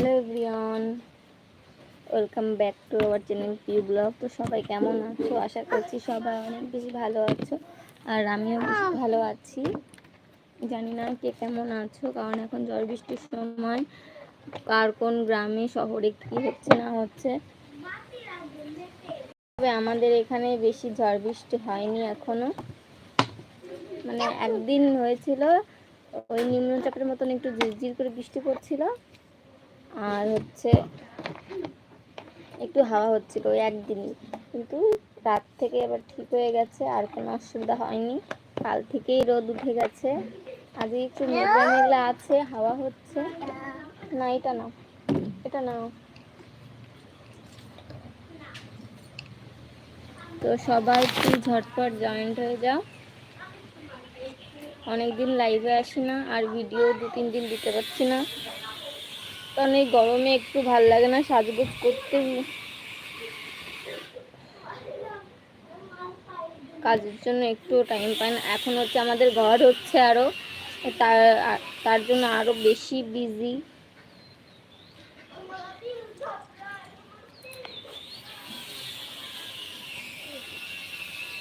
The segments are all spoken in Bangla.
Hello everyone welcome back to our channel Piu blog তো সবাই কেমন আছো? আশা করছি সবাই অনেক বেশি ভালো আছো, আর আমিও বেশ ভালো আছি। জানি না কে কেমন আছো, কারণ এখন ঝড় বৃষ্টির সময়। কার কোন গ্রামে, শহরে কি হচ্ছে, না হচ্ছে? তবে আমাদের এখানে বেশি ঝড় বৃষ্টি হয়নি এখনও। মানে একদিন হয়েছিল, ওই নিম্নচাপের মতন একটু ঝিরঝির করে বৃষ্টি পড়ছিল। আর হচ্ছে একটু হাওয়া হচ্ছিল ওই একদিনই। কিন্তু রাত থেকে এবার ঠিক হয়ে গেছে, আর কোনো অসুবিধা হয়নি। কাল থেকেই রোদ উঠে গেছে। আজকে একটু মেঘলা মেঘলা আছে, হাওয়া হচ্ছে। না, এটা না এটা নাও। তো সবাই একটু ঝটপট জয়েন্ট হয়ে যাও। অনেকদিন লাইভে আসি না, আর ভিডিও দু তিন দিন দিতে পারছি না। কারণ এই গরমে একটু ভালো লাগে না, সাজগোজ করতে। কাজের জন্য একটু টাইম পাই না। এখন হচ্ছে আমাদের ঘর হচ্ছে আরও তার তার জন্য আরও বেশি বিজি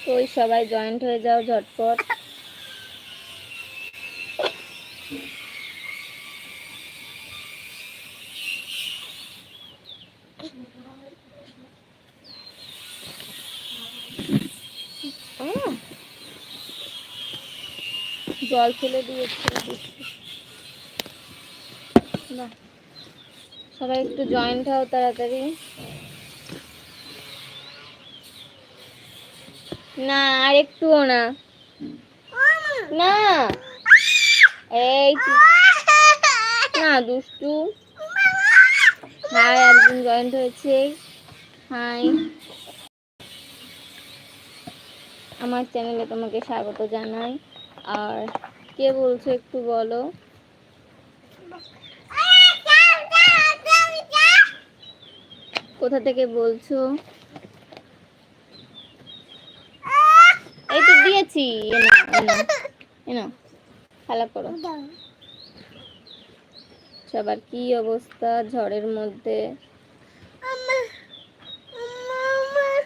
তো সবাই জয়েন্ট হয়ে যাও ঝটপট। জল ফেলে দিয়েছে। সবাই একটু জয়েন্ট হও তাড়াতাড়ি। না, আর একটুও না। না। এই না, দুষ্টু। হাই, একজন জয়েন্ট হয়েছে। হাই। আমার চ্যানেলে তোমাকে স্বাগত জানাই। আর কে বলছো একটু বলো? কোথা থেকে বলছো? এই তো দিয়েছি। এনো খেলা করো। সবার কি অবস্থা ঝড়ের মধ্যে?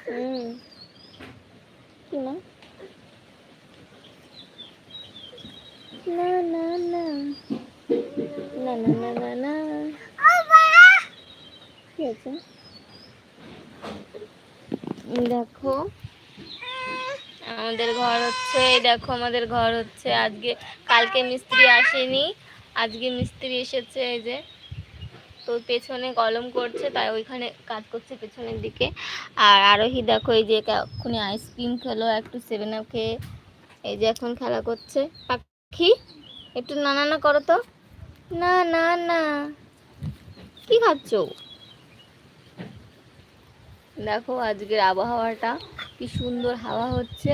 হুম। দেখো আমাদের ঘর হচ্ছে। আজকে, কালকে মিস্ত্রি আসেনি। আজকে মিস্ত্রি এসেছে এই যে, তো পেছনে কলম করছে, তাই ওইখানে কাজ করছে পেছনের দিকে। আর আরোহী দেখো, এই যে এক্ষুনি আইসক্রিম খেলো, একটু সেভেন আপ খেয়ে এই যে এখন খেলা করছে। পাখি, একটু না না না করো তো। না না না। কি খাচ্ছ? দেখো আজকের আবহাওয়াটা, কি সুন্দর হাওয়া হচ্ছে।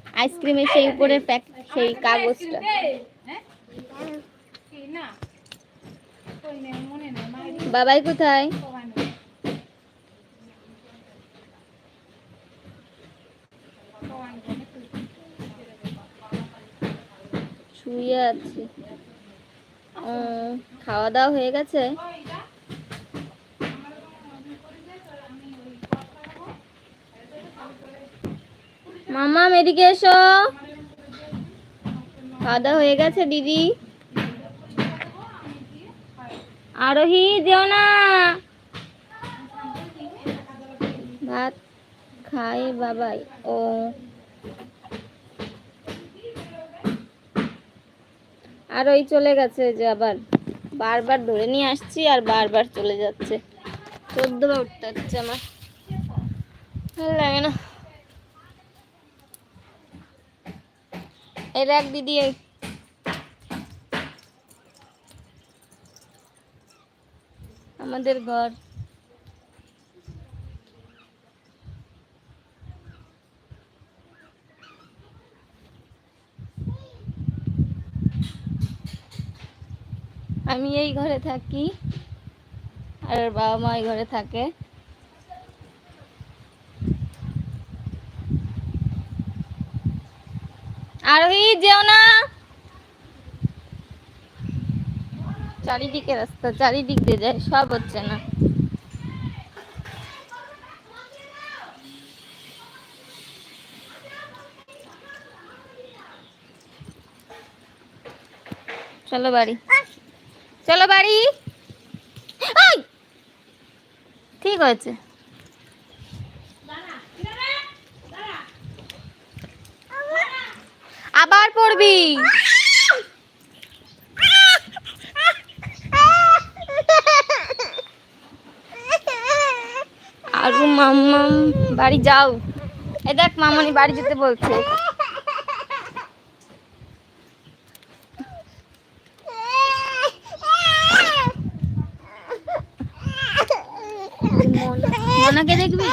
আইসক্রিমের সেই উপরের প্যাক সেই কাগজটা। বাবাই কোথায়? শুয়ে খাওয়া দাওয়া হয়ে গেছে? মামা এদিকে এসো। খাওয়া হয়ে গেছে, দিদি। আরোহী, যেও না। ভাত খাই বাবাই। ও। আর ওই চলে গেছে যে আবার বারবার ধরে নিয়ে আসছি আর বারবার চলে যাচ্ছে। চোদ্দ উঠতে হচ্ছে আমার। ভালো লাগে না। এই দেখ দিদি আমাদের ঘর। আমি এই ঘরে থাকি, আর বাবা মা এই ঘরে থাকে। আরোহী, যেও না। চারিদিকে রাস্তা, চারিদিক দিয়ে যায়, সব হচ্ছে না। চলো বাড়ি। চলো বাড়ি। ঠিক হয়েছে। আবার পড়বি। আরু মাম্মাম বাড়ি যাও। এ দেখ মামনি বাড়ি যেতে বলছে। মনাকে দেখবি?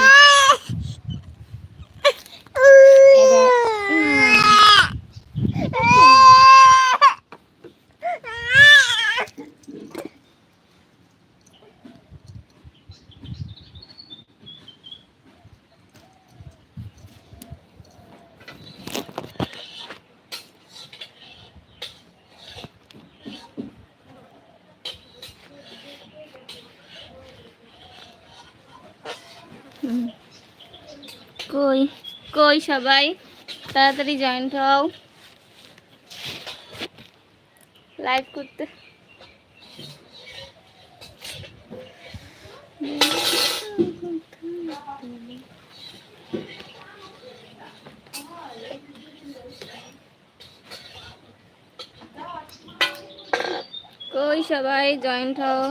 কই? কই সবাই? তাড়াতাড়ি জয়েন্ট হও। লাইভ করতে। কই সবাই? জয়েন্ট হও।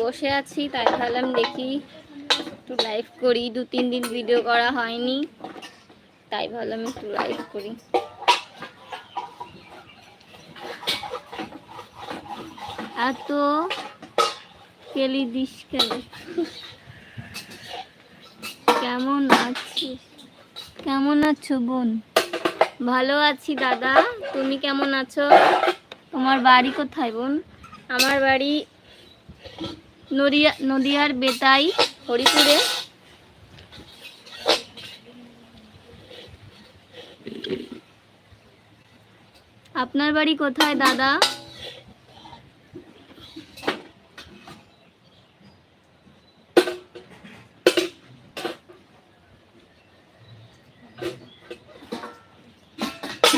বসে আছি, তাই ভাবলাম দেখি একটু লাইভ করি। দু, তিন দিন ভিডিও করা হয়নি, তাই ভাবলাম একটু লাইভ করি। এত কেলি দিস কেন? কেমন আছিস? কেমন আছো বোন? ভালো আছি দাদা, তুমি কেমন আছো? তোমার বাড়ি কোথায় বোন? আমার বাড়ি নদিয়া, নদিয়ার বেতাই, হরিপুরে। আপনার বাড়ি কোথায়, দাদা?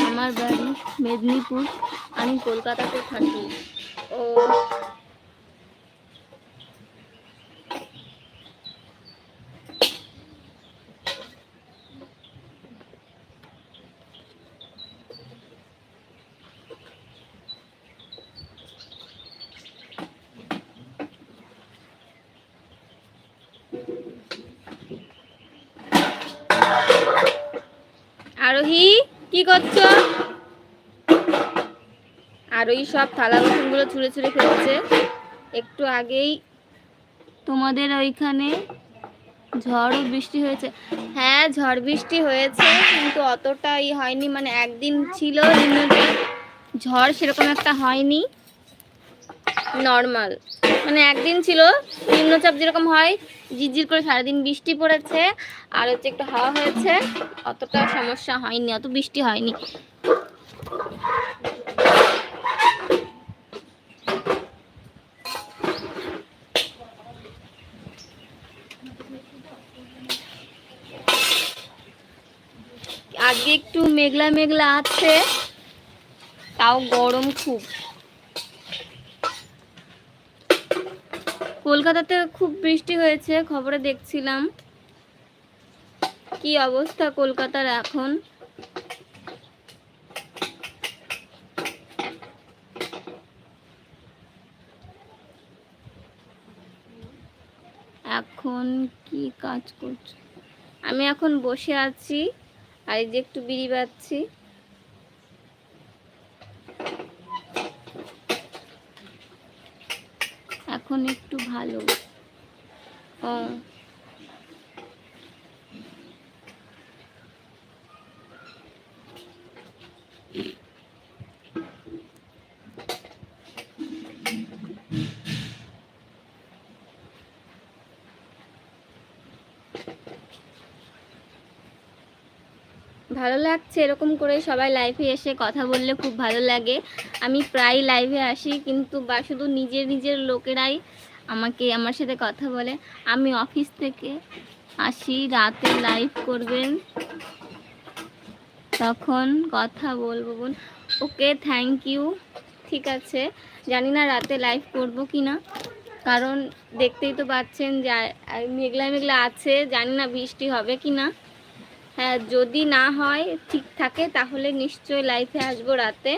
আমার বাড়ি মেদিনীপুর, আমি কলকাতাতে থাকি। ও আরোহী কি করছ? আর ওই সব থালা বাসনগুলো ছুঁড়ে ছুঁড়ে ফেলছে। একটু আগেই তোমাদের ওইখানে ঝড় বৃষ্টি হয়েছে। হ্যাঁ ঝড় বৃষ্টি হয়েছে, কিন্তু অতটা ই হয়নি। মানে একদিন ছিল ঝড় সেরকম একটা হয়নি। নর্মাল। মানে একদিন ছিল, নিম্নচাপ যেরকম হয়, ঝিরঝির করে সারাদিন বৃষ্টি পড়েছে, আর হচ্ছে একটু হাওয়া হয়েছে, অতটা সমস্যা হয়নি, অত বৃষ্টি হয়নি। আজকে একটু মেঘলা মেঘলা আছে, তাও গরম খুব। কলকাতাতে খুব বৃষ্টি হয়েছে, খবরে দেখছিলাম। কি অবস্থা কলকাতার এখন? এখন কি কাজ করছ? আমি এখন বসে আছি, আর এই যে একটু বিড়ি বাচ্ছি এখন একটু ভালো। ভালো লাগছে এরকম করে সবাই লাইভে এসে কথা বললে খুব ভালো লাগে। আমি প্রায় লাইভে আসি, কিন্তু বা শুধু নিজের নিজের লোকেরাই আমাকে, আমার সাথে কথা বলে। আমি অফিস থেকে আসি, রাতে লাইভ করবেন। তখন কথা বলব বোন। ওকে থ্যাংক ইউ ঠিক আছে। জানি না রাতে লাইভ করব কি না কারণ দেখতেই তো পাচ্ছেন যে মেঘলা মেঘলা আছে। জানি না বৃষ্টি হবে কি না হ্যাঁ যদি না হয় ঠিক থাকে তাহলে নিশ্চয়ই লাইফে আসব রাতে।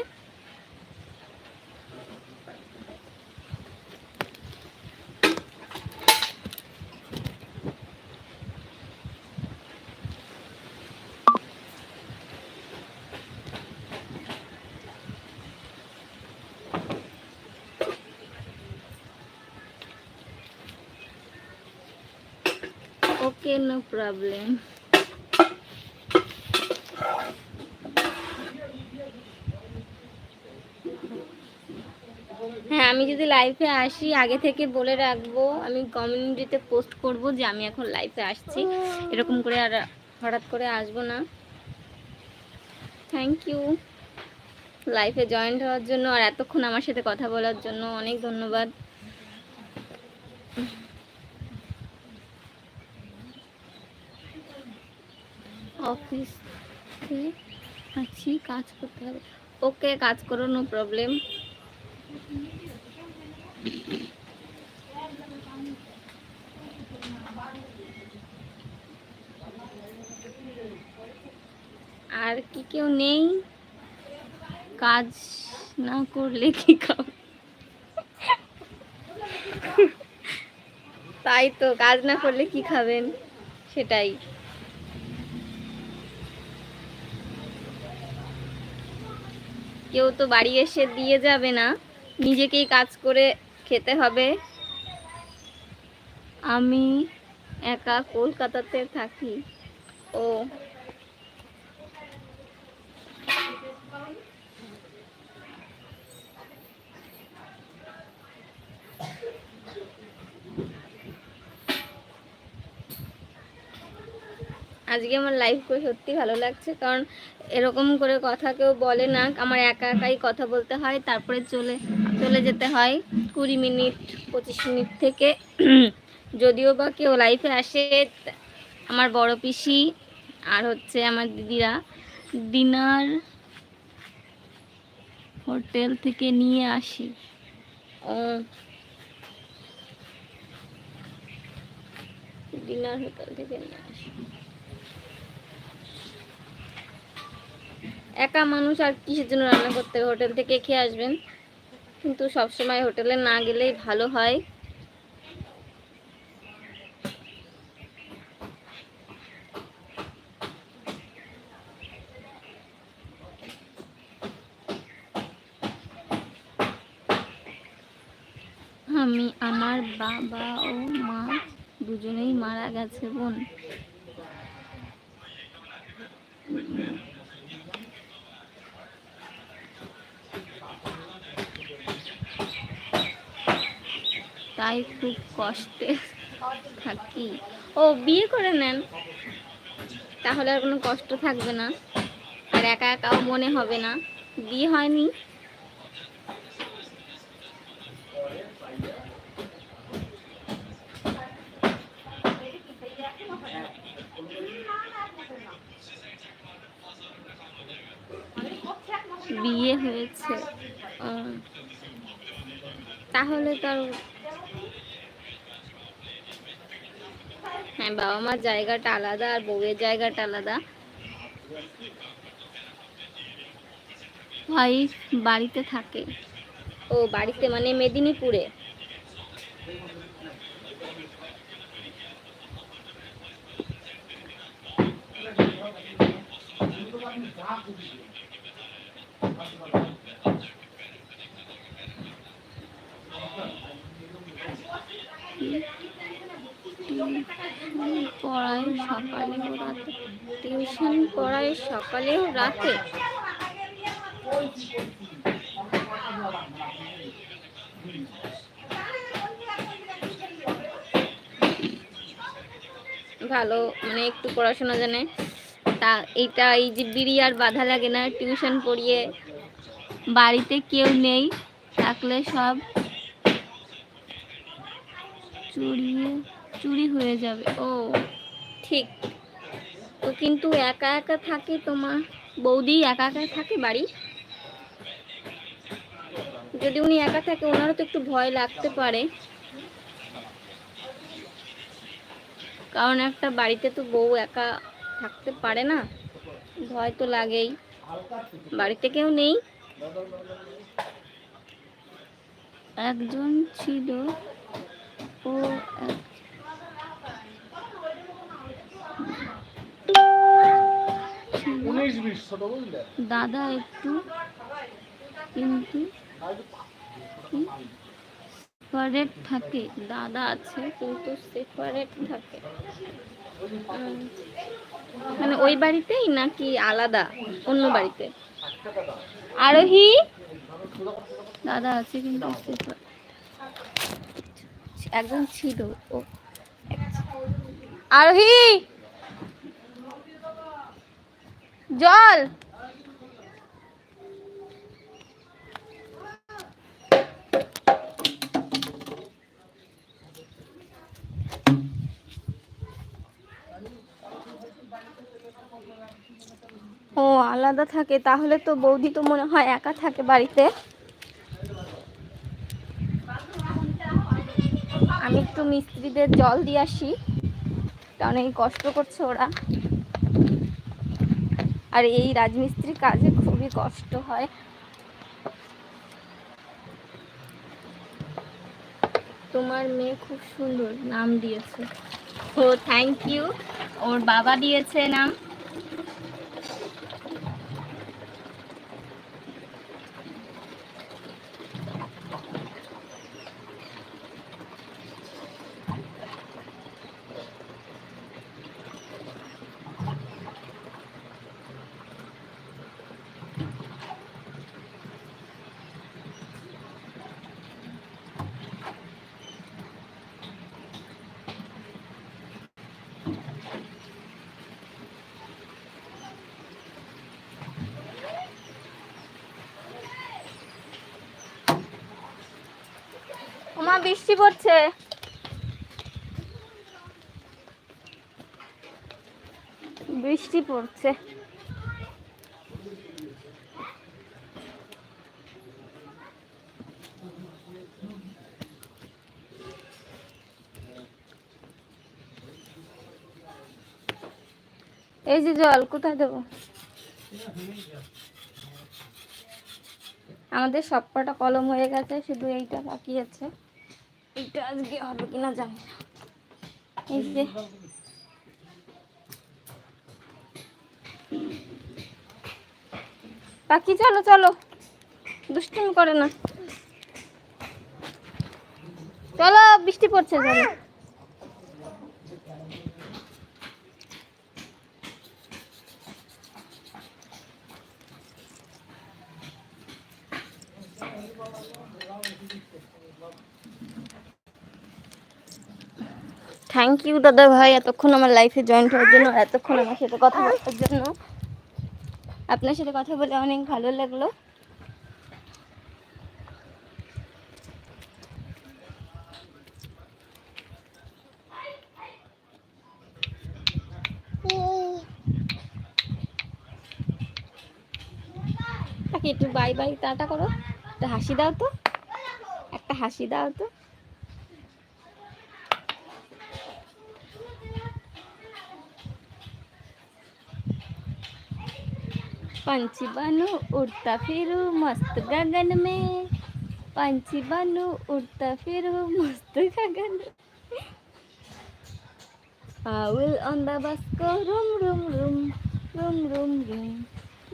ওকে নো প্রবলেম হ্যাঁ আমি যদি লাইভে আসি, আগে থেকে বলে রাখব, আমি কমিউনিটিতে পোস্ট করব যে আমি এখন লাইভে আসছি। এরকম করে আর হঠাৎ করে আসব না। থ্যাংক ইউ লাইফে জয়েন্ট হওয়ার জন্য আর এতক্ষণ আমার সাথে কথা বলার জন্য অনেক ধন্যবাদ। অফিস আছি, কাজ করতে হবে। ওকে কাজ করো নো প্রবলেম আর কি কেউ নেই? কাজ না করলে কি খাও তাই তো, কাজ না করলে কি খাবেন? সেটাই। কেউ তো বাড়ি এসে দিয়ে যাবে না। নিজেকেই কাজ করে খেতে হবে। আমি একা কলকাতাতে থাকি। ও। আজকে আমার লাইভ করে সত্যি ভালো লাগছে, কারণ এরকম করে কথা কেউ বলে না। আমার একা একাই কথা বলতে হয়, তারপরে চলে চলে যেতে হয় কুড়ি মিনিট, পঁচিশ মিনিট থেকে। যদিও বা কেউ লাইফে আসে, আমার বড় পিসি আর হচ্ছে আমার দিদিরা ডিনার হোটেল থেকে নিয়ে আসি। ও। ডিনার হোটেল থেকে নিয়ে আসি। একা মানুষ আর কিসের জন্য রান্না করতে হোটেল থেকে খেয়ে আসবেন? কিন্তু সবসময় হোটেলে না গেলেই ভালো হয়। আমি, আমার বাবা ও মা দুজনেই মারা গেছে বোন। তাই খুব কষ্টে থাকি। ও, বিয়ে করে নেন। তাহলে আর কোনো কষ্ট থাকবে না। আর একা একাও মনে হবে না। বিয়ে হয়নি। বিয়ে হয়েছে। তাহলে তো আর হ্যাঁ বাবা মার জায়গাটা আলাদা আর বউয়ের জায়গাটা আলাদা। ওয়াইফ বাড়িতে থাকে। ও বাড়িতে মানে মেদিনীপুরে? সকালেও রাতে। টিউশন পড়ায় সকালেও রাতে। ভালো মানে একটু পড়াশোনা জানে। তা এটা এই যে বিড়ি আর বাধা লাগে না, টিউশন পড়িয়ে বাড়িতে কেউ নেই, থাকলে সব চুরিয়ে চুরি হয়ে যাবে। ও, ঠিক। তো কিন্তু একা একা থাকে তোমার বৌদি? একা একা থাকে বাড়ি? যদি উনি একা থাকে, ওনারও তো একটু ভয় লাগতে পারে। কারণ একটা বাড়িতে তো বউ একা থাকতে পারে না। ভয় তো লাগেই। বাড়িতে কেউ নেই? একজন ছিল ও এক- দাদা একটু, কিন্তু সেপারেট থাকে। দাদা আছে, কিন্তু সেপারেট থাকে। মানে ওই বাড়িতেই নাকি আলাদা? অন্য বাড়িতে? আরোহী? দাদা আছে, কিন্তু। একজন ছিল, ও আরোহী! জল। ও, আলাদা থাকে। তাহলে তো বৌদি তো মনে হয় একা থাকে বাড়িতে। আমি একটু মিস্ত্রিদের জল দিয়ে আসি। কারণ এই কষ্ট করছে ওরা। আর এই রাজমিস্ত্রি কাজে খুবই কষ্ট হয়। তোমার মেয়ে খুব সুন্দর, নাম দিয়েছে। ও থ্যাংক ইউ ওর বাবা দিয়েছে নাম। বৃষ্টি পড়ছে? বৃষ্টি পড়ছে। এই যে জল, কোথায় দেবো? আমাদের সবকটা কলম হয়ে গেছে, শুধু এইটা বাকি আছে। এইটা আজকে হবে কিনা জানি না। চলো চলো। দুষ্টুমি করে না। চলো, বৃষ্টি পড়ছে, চলো। থ্যাংক ইউ দাদা ভাই এতক্ষণ আমার লাইফে জয়েন্ট হওয়ার জন্য, এতক্ষণ আমার সাথে কথা বলার জন্য। আপনার সাথে কথা বলে অনেক ভালো লাগল। তাকে একটু বাই বাই টাটা করো। একটা হাসি দাও তো। একটা হাসি দাও তো। panci banu urta firu panci banu urta firu mast gagan awil on the bus ko rum rum rum rum rum rum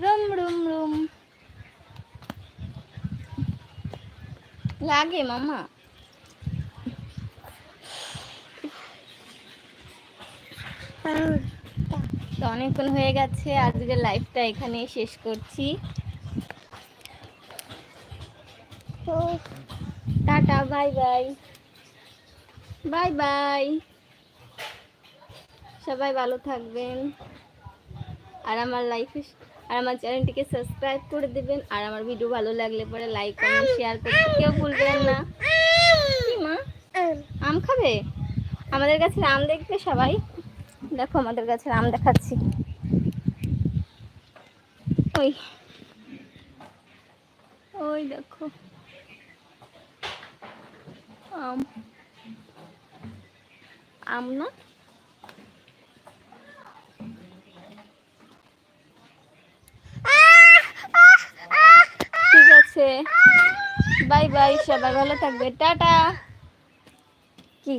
rum rum rum lagi mama Oh. তো অনেকক্ষণ হয়ে গেছে, আজকের লাইফটা এখানে শেষ করছি। Tata bye bye bye bye সবাই ভালো থাকবেন। আর আমার লাইফে আর আমার চ্যানেলটিকে সাবস্ক্রাইব করে দেবেন। আর আমার ভিডিও ভালো লাগলে পরে লাইক কমেন্ট শেয়ার করতে কেউ ভুলবেন না। মা? আম খাবে? আমাদের কাছে আম দেখবে সবাই। দেখো আমাদের কাছে আম দেখাচ্ছি। ওই ওই দেখো। আম। আম না? ঠিক আছে। বাই বাই সবাই ভালো থাকবে। টাটা। কি?